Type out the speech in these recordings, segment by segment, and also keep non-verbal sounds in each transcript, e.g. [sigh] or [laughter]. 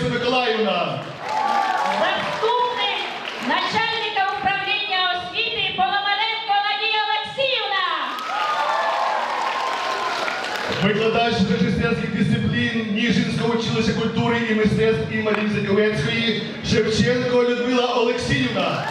Лариса Миколаївна. Заступник начальника управління освіти Поломаренко Надія Олексіївна. Викладач режисерських дисциплін Ніжинського училища культури і мистецтв імені Заковецької Шевченко Людмила Олексіївна.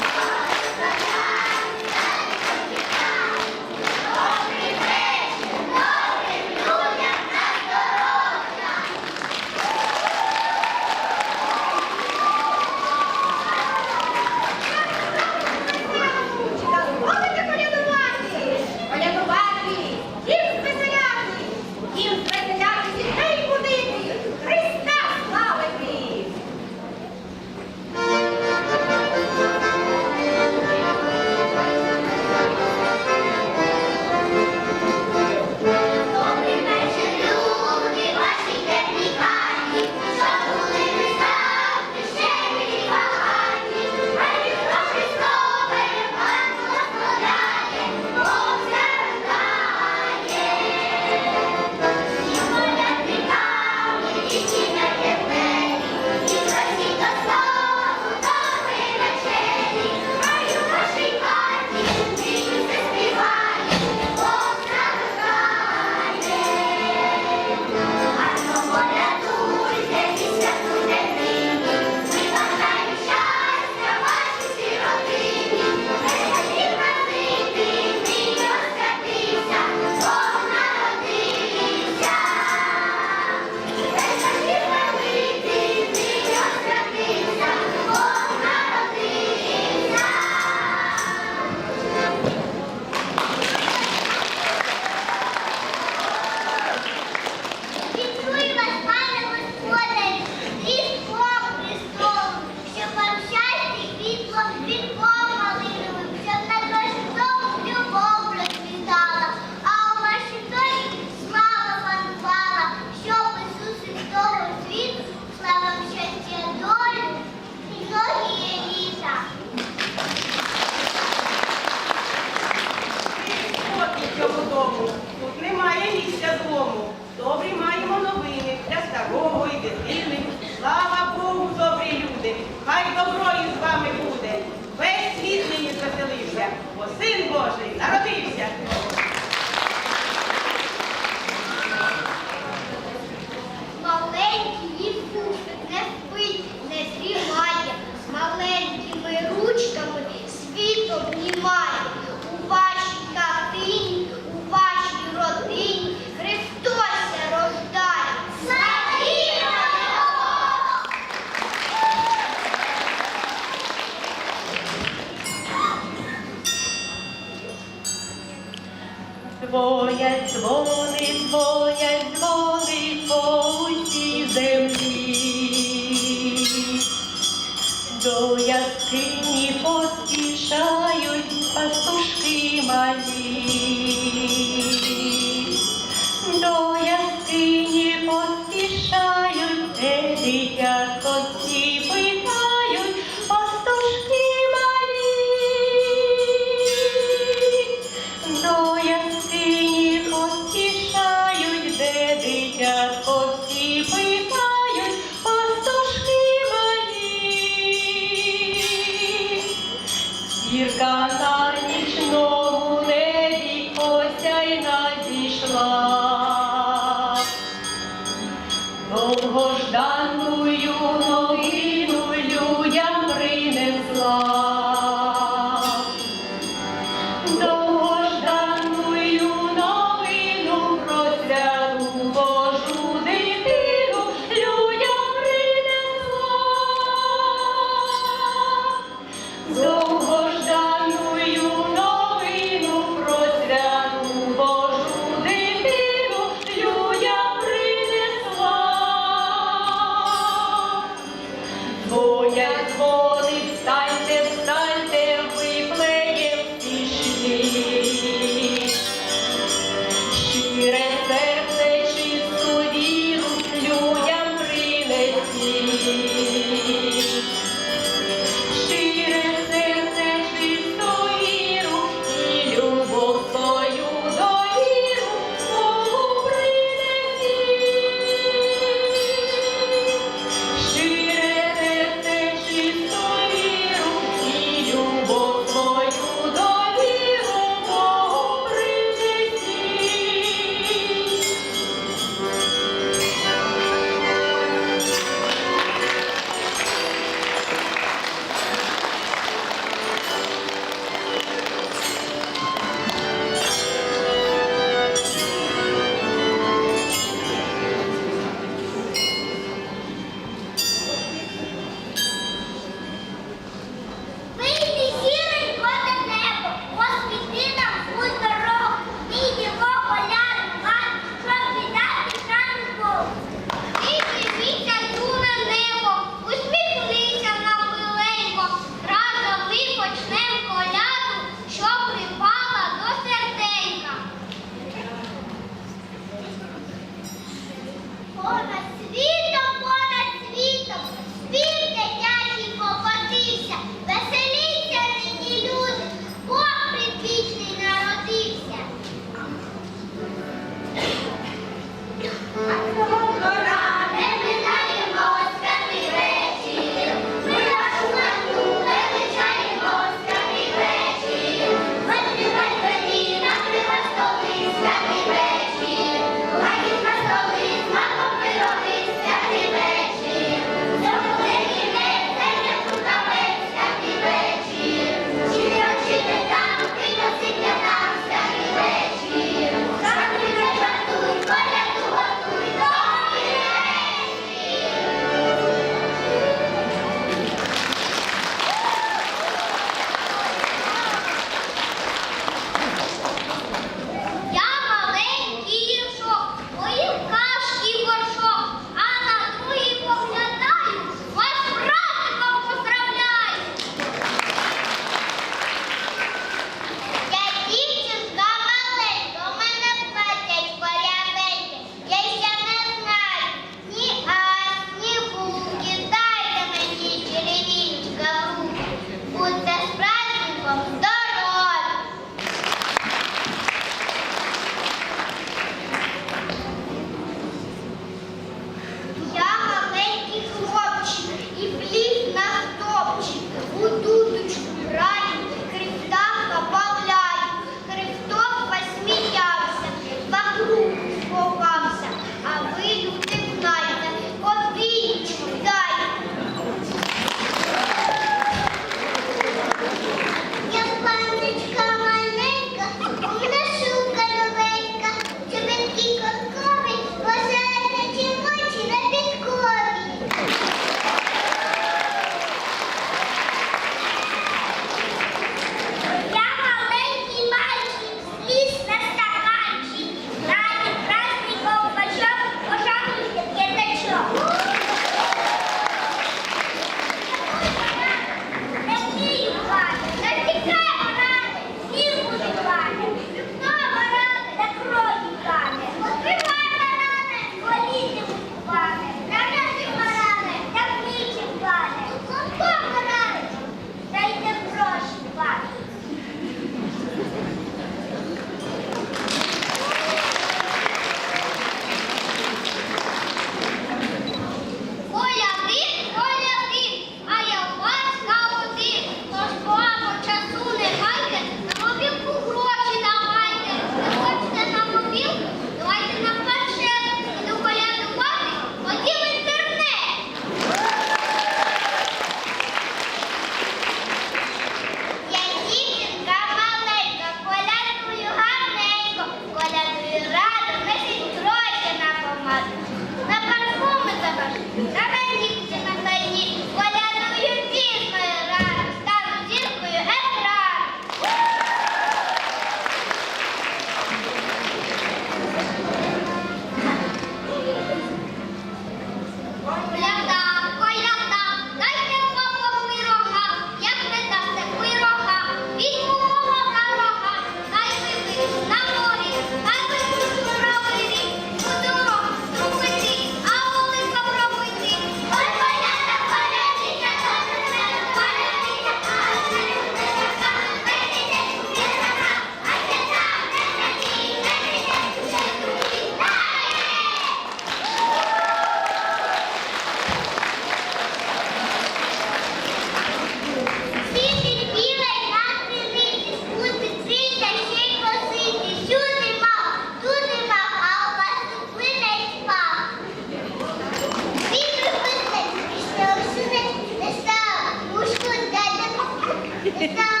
Yeah. [laughs]